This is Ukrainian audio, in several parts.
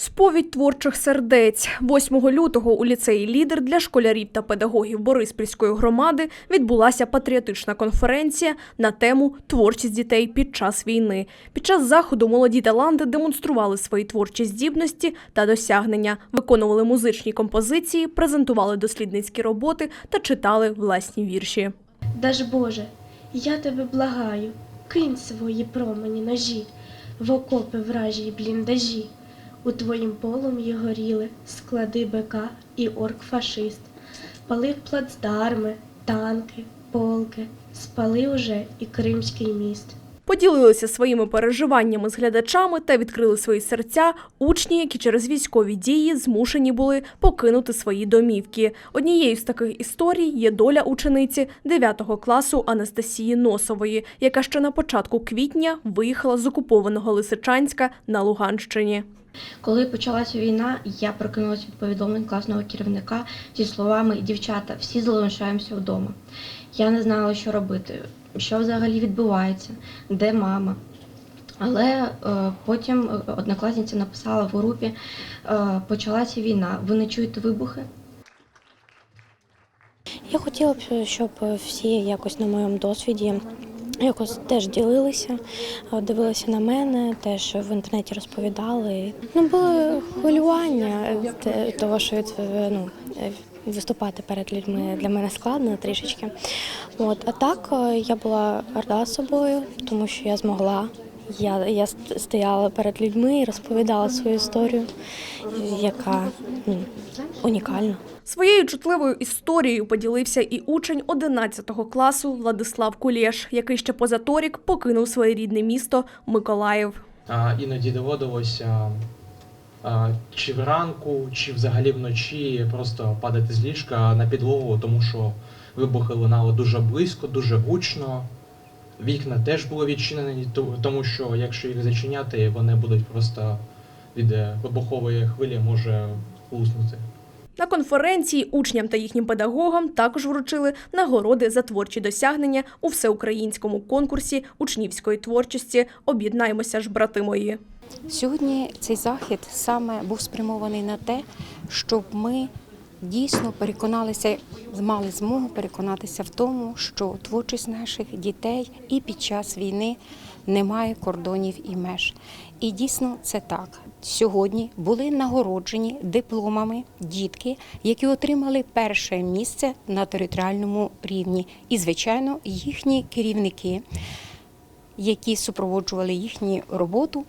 Сповідь творчих сердець 8 лютого у ліцеї лідер для школярів та педагогів Бориспільської громади відбулася патріотична конференція на тему творчість дітей під час війни. Під час заходу молоді таланти демонстрували свої творчі здібності та досягнення, виконували музичні композиції, презентували дослідницькі роботи та читали власні вірші. Даж Боже, я тебе благаю, кинь свої промені ножі, в окопи вражі бліндажі. У твоїм полум'ї горіли склади БК і орк-фашист. Палив плацдарми, танки, полки, спалив уже і Кримський міст. Поділилися своїми переживаннями з глядачами та відкрили свої серця учні, які через військові дії змушені були покинути свої домівки. Однією з таких історій є доля учениці 9 класу Анастасії Носової, яка ще на початку квітня виїхала з окупованого Лисичанська на Луганщині. Коли почалася війна, я прокинулася від повідомлень класного керівника зі словами Дівчата, всі залишаємося вдома. Я не знала, що робити, що взагалі відбувається, де мама. Але е, потім е, однокласниця написала в групі: е, почалася війна. Ви не чуєте вибухи? Я хотіла б, щоб всі якось на моєму досвіді якось теж ділилися, дивилися на мене, теж в інтернеті розповідали. Ну, було хвилювання е, того, що від- е, ну, е, виступати перед людьми для мене складно трішечки. От, а так я була рада собою, тому що я змогла. Я, я стояла перед людьми і розповідала свою історію, яка ну, унікальна. Своєю чутливою історією поділився і учень 11 класу Владислав Кулєш, який ще позаторік покинув своє рідне місто Миколаїв. А, іноді доводилося а, чи вранку, чи взагалі вночі просто падати з ліжка на підлогу, тому що вибухи лунали дуже близько, дуже гучно. Вікна теж були відчинені, тому що якщо їх зачиняти, вони будуть просто від е, вибухової хвилі може луснути. На конференції учням та їхнім педагогам також вручили нагороди за творчі досягнення у всеукраїнському конкурсі учнівської творчості Об'єднаймося ж, брати мої. Сьогодні цей захід саме був спрямований на те, щоб ми дійсно переконалися, мали змогу переконатися в тому, що творчість наших дітей і під час війни немає кордонів і меж. І дійсно це так. Сьогодні були нагороджені дипломами дітки, які отримали перше місце на територіальному рівні. І, звичайно, їхні керівники які супроводжували їхню роботу,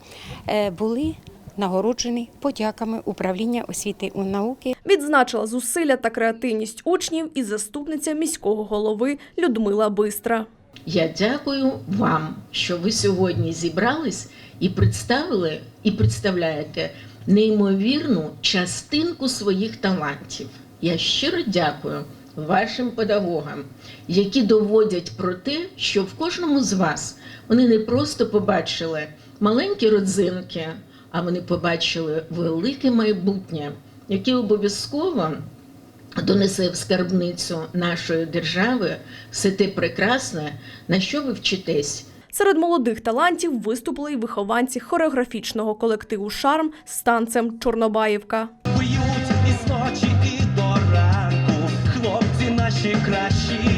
е, були нагороджені подяками управління освіти і науки Відзначила зусилля та креативність учнів і заступниця міського голови Людмила Бистра. Я дякую вам, що ви сьогодні зібрались і представили і представляєте неймовірну частинку своїх талантів. Я щиро дякую вашим педагогам, які доводять про те, що в кожному з вас вони не просто побачили маленькі родзинки, а вони побачили велике майбутнє, яке обов'язково донесе в скарбницю нашої держави все те прекрасне, на що ви вчитесь. Серед молодих талантів виступили й вихованці хореографічного колективу Шарм з танцем Чорнобаївка. Б'ють із ночі і до ранку, хлопці наші кращі,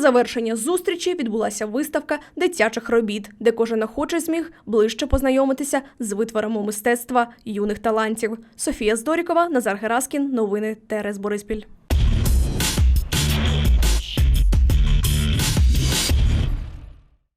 завершення зустрічі відбулася виставка дитячих робіт, де кожен охоче зміг ближче познайомитися з витворами мистецтва юних талантів. Софія Здорікова, Назар Гераскін. Новини ТРС Бориспіль.